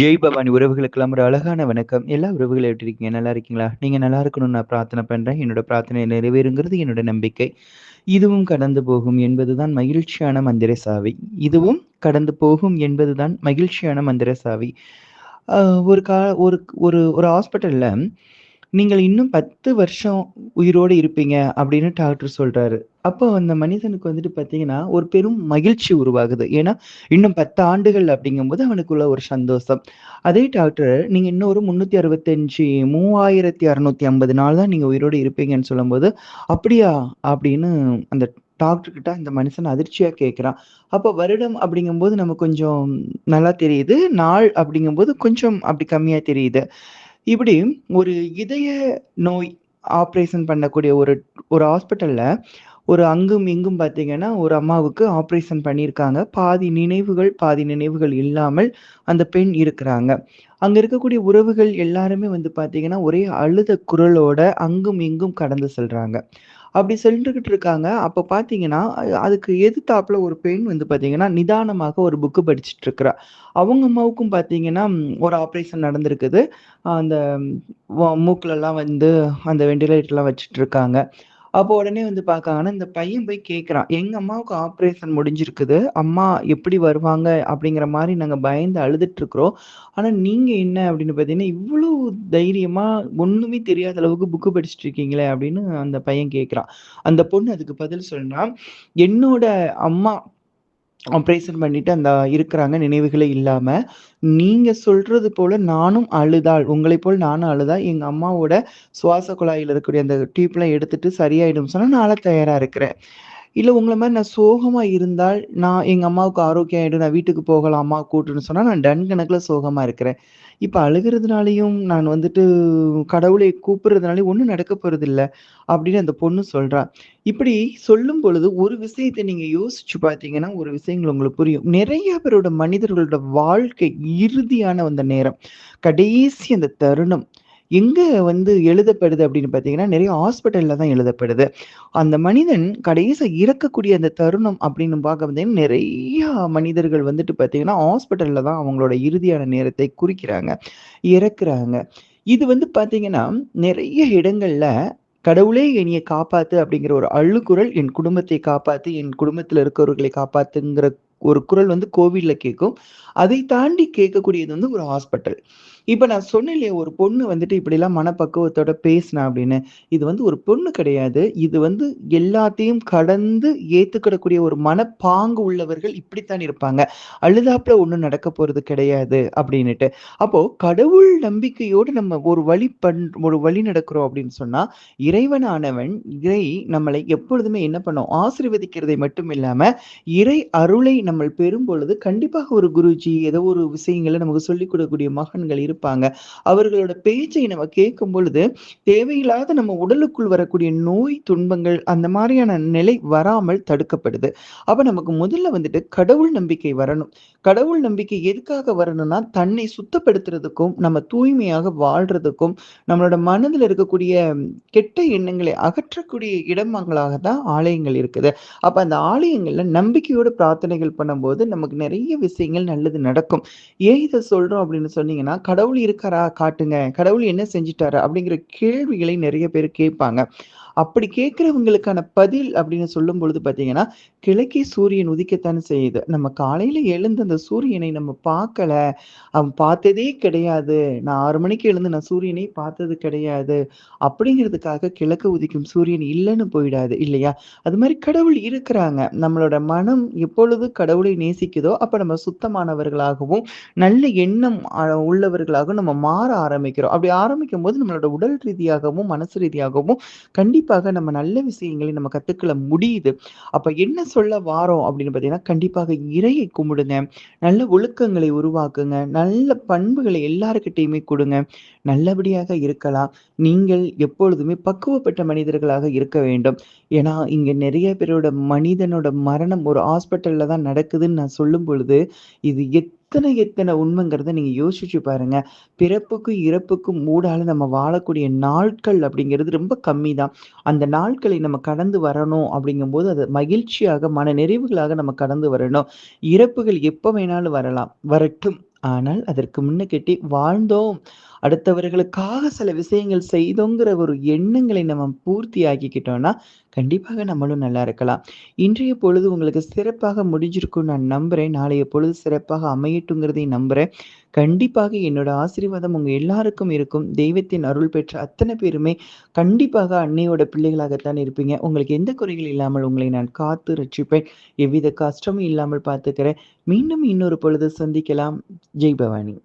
ஜெய் பவானி உறவுகளுக்கெல்லாம் ஒரு அழகான வணக்கம். எல்லா உறவுகளும் எப்படி இருக்கீங்க? நல்லா இருக்கீங்களா? நீங்க நல்லா இருக்கணும்னு நான் பிரார்த்தனை பண்றேன். என்னோட பிரார்த்தனை நிறைவேறுங்கிறது என்னோட நம்பிக்கை. இதுவும் கடந்து போகும் என்பதுதான் மகிழ்ச்சியான மந்திர சாவி. இதுவும் கடந்து போகும் என்பதுதான் மகிழ்ச்சியான மந்திர சாவி. ஒரு கா ஒரு ஒரு ஒரு ஹாஸ்பிட்டல்ல நீங்கள் இன்னும் 10 வருஷம் உயிரோடு இருப்பீங்க அப்படின்னு டாக்டர் சொல்றாரு. அப்போ அந்த மனிதனுக்கு வந்துட்டு பார்த்தீங்கன்னா, ஒரு பெரும் மகிழ்ச்சி உருவாகுது. ஏன்னா, இன்னும் 10 ஆண்டுகள் அப்படிங்கும்போது அவனுக்குள்ள ஒரு சந்தோஷம். அதே டாக்டர் நீங்க இன்னும் ஒரு 365 3650 நாள் தான் நீங்கள் உயிரோடு இருப்பீங்கன்னு சொல்லும்போது, "அப்படியா?" அப்படின்னு அந்த டாக்டர்கிட்ட அந்த மனுஷன் அதிர்ச்சியாக கேட்குறான் அப்போ வருடம் அப்படிங்கும்போது நமக்கு கொஞ்சம் நல்லா தெரியுது. நாள் அப்படிங்கும்போது கொஞ்சம் அப்படி கம்மியாக தெரியுது. இப்படி ஒரு இதய நோய் ஆப்ரேஷன் பண்ணக்கூடிய ஒரு ஒரு ஹாஸ்பிட்டலில் ஒரு அங்கும் இங்கும் பார்த்தீங்கன்னா, ஒரு அம்மாவுக்கு ஆப்ரேஷன் பண்ணியிருக்காங்க. பாதி நினைவுகள், பாதி நினைவுகள் இல்லாமல் அந்த பெண் இருக்கிறாங்க. அங்க இருக்கக்கூடிய உறவுகள் எல்லாருமே வந்து பார்த்தீங்கன்னா, ஒரே அழுத குரலோட அங்கும் இங்கும் கடந்து செல்றாங்க. அப்படி சொல்லிட்டுக்கிட்டு இருக்காங்க. அப்போ பார்த்தீங்கன்னா, அதுக்கு எதிர்த்தாப்புல ஒரு பெண் வந்து பார்த்தீங்கன்னா, நிதானமாக ஒரு புக்கு படிச்சுட்டு இருக்கிறா. அவங்க அம்மாவுக்கும் பார்த்தீங்கன்னா, ஒரு ஆப்ரேஷன் நடந்திருக்குது. அந்த மூக்கிலலாம் வந்து அந்த வெண்டிலேட்டர்லாம் வச்சுட்டு இருக்காங்க. அப்போ உடனே வந்து பார்க்காங்கன்னா, இந்த பையன் போய் கேட்குறான். "எங்க அம்மாவுக்கு ஆப்ரேஷன் முடிஞ்சிருக்குது. அம்மா எப்படி வருவாங்க?" அப்படிங்கிற மாதிரி நாங்க பயந்து அழுதுட்டு இருக்கிறோம். ஆனா நீங்க என்ன அப்படின்னு பார்த்தீங்கன்னா, இவ்வளோ தைரியமா ஒண்ணுமே தெரியாத அளவுக்கு புக்கு படிச்சுட்டு இருக்கீங்களே அப்படின்னு அந்த பையன் கேட்குறான். அந்த பொண்ணு அதுக்கு பதில் சொன்னா, "என்னோட அம்மா ஆப்ரேஷன் பண்ணிட்டு அந்த இருக்கிறாங்க நினைவுகளே இல்லாமல் நீங்கள் சொல்றது போல நானும் அழுதாள் உங்களை போல் நானும் அழுதா, எங்கள் அம்மாவோட சுவாச குழாயில் இருக்கக்கூடிய அந்த டியூப்லாம் எடுத்துட்டு சரியாயிடும் சொன்னால் நான் தயாராக இருக்கிறேன். இல்லை உங்களை மாதிரி நான் சோகமாக இருந்தால், நான் எங்கள் அம்மாவுக்கு ஆரோக்கியம் ஆகிடும் நான் வீட்டுக்கு போகலாம் அம்மா கூட்டுன்னு சொன்னால் நான் டன் கணக்கில் சோகமாக இருக்கிறேன். இப்போ அழுகிறதுனாலையும் நான் வந்துட்டு கடவுளை கூப்பிடுறதுனாலையும் ஒன்றும் நடக்க இல்லை அப்படின்னு அந்த பொண்ணு சொல்கிறான் இப்படி சொல்லும் பொழுது ஒரு விஷயத்தை நீங்கள் யோசிச்சு பார்த்தீங்கன்னா, ஒரு விஷயங்கள் உங்களுக்கு புரியும். நிறைய பேரோட மனிதர்களோட வாழ்க்கை இறுதியான அந்த நேரம், கடைசி அந்த தருணம் எங்கே வந்து எழுதப்படுது அப்படின்னு பார்த்தீங்கன்னா, நிறைய ஹாஸ்பிட்டலில் தான் எழுதப்படுது. அந்த மனிதன் கடைசி இறக்கக்கூடிய அந்த தருணம் அப்படின்னு பார்க்க பார்த்தீங்கன்னா, நிறைய மனிதர்கள் வந்துட்டு பார்த்தீங்கன்னா, ஹாஸ்பிட்டலில் தான் அவங்களோட இறுதியான நேரத்தை குறிக்கிறாங்க, இறக்குறாங்க. இது வந்து பார்த்தீங்கன்னா, நிறைய இடங்கள்ல "கடவுளே என்னைய காப்பாத்து" அப்படிங்கிற ஒரு அழுக்குரல் "என் குடும்பத்தை காப்பாத்து, என் குடும்பத்தில் இருக்கிறவர்களை காப்பாத்துங்கிற" ஒரு குரல் வந்து கோவில்ல கேட்கும். அதை தாண்டி கேட்கக்கூடியது வந்து ஒரு ஹாஸ்பிட்டல். இப்போ நான் சொன்னேன் இல்லையா, ஒரு பொண்ணு வந்துட்டு இப்படிலாம் மனப்பக்குவத்தோட பேசினா அப்படின்னு. இது வந்து ஒரு பொண்ணு கிடையாது. இது வந்து எல்லாத்தையும் கடந்து ஏத்துக்கிடக்கூடிய ஒரு மனப்பாங்கு உள்ளவர்கள் இப்படித்தான் இருப்பாங்க. அழுதாப்புல ஒன்றும் நடக்க போறது கிடையாது அப்படின்னுட்டு. அப்போ கடவுள் நம்பிக்கையோடு நம்ம ஒரு வழி பண் ஒரு வழி நடக்கிறோம் அப்படின்னு சொன்னா, இறைவனானவன் இறை நம்மளை எப்பொழுதுமே என்ன பண்ணும்? ஆசீர்வதிக்கிறதை மட்டும் இல்லாம, இறை அருளை நம்ம பெறும் பொழுது கண்டிப்பாக ஒரு குருஜி ஏதோ ஒரு விஷயங்களை நமக்கு சொல்லிக் கொடுக்கக்கூடிய மகன்கள் இருப்பாங்க. அவர்களோட பேச்சை நம்ம கேட்கும் பொழுது, தேவையில்லாத நம்ம உடலுக்குள் வரக்கூடிய நோய், துன்பங்கள் அந்த மாதிரியான நிலை வராமல் தடுக்கப்படுது. அப்ப நமக்கு முதல்ல வந்துட்டு கடவுள் நம்பிக்கை வரணும். கடவுள் நம்பிக்கை எதுக்காக வரணும்னா, தன்னை சுத்தப்படுத்துறதுக்கும், நம்ம தூய்மையாக வாழ்றதுக்கும், நம்மளோட மனதில் இருக்கக்கூடிய கெட்ட எண்ணங்களை அகற்றக்கூடிய இடமங்களாக தான் ஆலயங்கள் இருக்குது. அப்ப அந்த ஆலயங்கள்ல நம்பிக்கையோட பிரார்த்தனைகள் பண்ணும்போது, நமக்கு நிறைய விஷயங்கள் நல்லது நடக்கும். ஏன் இதை சொல்றோம் அப்படின்னு சொன்னீங்கன்னா, "கடவுள் இருக்காரா? காட்டுங்க. கடவுள் என்ன செஞ்சுட்டாரு?" அப்படிங்கிற கேள்விகளை நிறைய பேர் கேட்பாங்க. அப்படி கேட்குறவங்களுக்கான பதில் அப்படின்னு சொல்லும் பொழுது பார்த்தீங்கன்னா, கிழக்கே சூரியன் உதிக்கத்தானே செய்யுது. நம்ம காலையில எழுந்து அந்த சூரியனை நம்ம பார்க்கல. அவன் பார்த்ததே கிடையாது. நான் ஆறு மணிக்கு எழுந்து நான் சூரியனை பார்த்தது கிடையாது. அப்படிங்கிறதுக்காக கிழக்கு உதிக்கும் சூரியன் இல்லைன்னு போயிடாது இல்லையா? அது மாதிரி கடவுள் இருக்கிறாங்க. நம்மளோட மனம் எப்பொழுது கடவுளை நேசிக்குதோ, அப்ப நம்ம சுத்தமானவர்களாகவும், நல்ல எண்ணம் உள்ளவர்களாகவும் நம்ம மாற ஆரம்பிக்கிறோம். அப்படி ஆரம்பிக்கும்போது நம்மளோட உடல் ரீதியாகவும், மனசு ரீதியாகவும் கண்டிப்பாக கண்டிப்பாக நம்ம நல்ல விஷயங்களை நம்ம கற்றுக்கல முடியுது. அப்ப என்ன சொல்ல வாரோம் அப்படின்னு பார்த்தீங்கன்னா, கண்டிப்பாக இறையை கும்பிடுங்க. நல்ல ஒழுக்கங்களை உருவாக்குங்க. நல்ல பண்புகளை எல்லாருக்கிட்டையுமே கொடுங்க நல்லபடியாக இருக்கலாம். நீங்கள் எப்பொழுதுமே பக்குவப்பட்ட மனிதர்களாக இருக்க வேண்டும். ஏன்னா, இங்க நிறைய பேரோட மனிதனோட மரணம் ஒரு ஹாஸ்பிட்டலில் தான் நடக்குதுன்னு நான் சொல்லும் பொழுது, இது எத்தனை எத்தனை உண்மைங்கிறத நீங்க யோசிச்சு பாருங்க. பிறப்புக்கும், இறப்புக்கும் ஊடால நம்ம வாழக்கூடிய நாட்கள் அப்படிங்கிறது ரொம்ப கம்மி தான். அந்த நாட்களை நம்ம கடந்து வரணும் அப்படிங்கும்போது, அது மகிழ்ச்சியாக, மன நிறைவுகளாக நம்ம கடந்து வரணும். இறப்புகள் எப்ப வேணாலும் வரலாம். வரட்டும். ஆனால் அதற்கு முன்னக்கட்டி வாழ்ந்தோம். அடுத்தவர்களுக்காக சில விஷயங்கள் செய்தோங்கிற ஒரு எண்ணங்களை நம்ம பூர்த்தி ஆக்கிக்கிட்டோம்னா, கண்டிப்பாக நம்மளும் நல்லா இருக்கலாம். இன்றைய பொழுது உங்களுக்கு சிறப்பாக முடிஞ்சிருக்கும் நான் நம்புறேன். நாளைய பொழுது சிறப்பாக அமையட்டுங்கிறதையும் நம்புறேன். கண்டிப்பாக என்னோட ஆசீர்வாதம் உங்க எல்லாருக்கும் இருக்கும். தெய்வத்தின் அருள் பெற்ற அத்தனை பேருமே கண்டிப்பாக அன்னையோட பிள்ளைகளாகத்தான் இருப்பீங்க. உங்களுக்கு எந்த குறைகள் இல்லாமல் உங்களை நான் காத்து ரட்சிப்பேன். எவ்வித கஷ்டமும் இல்லாமல் பார்த்துக்கிறேன். மீண்டும் இன்னொரு பொழுது சந்திக்கலாம். ஜெய் பவானி.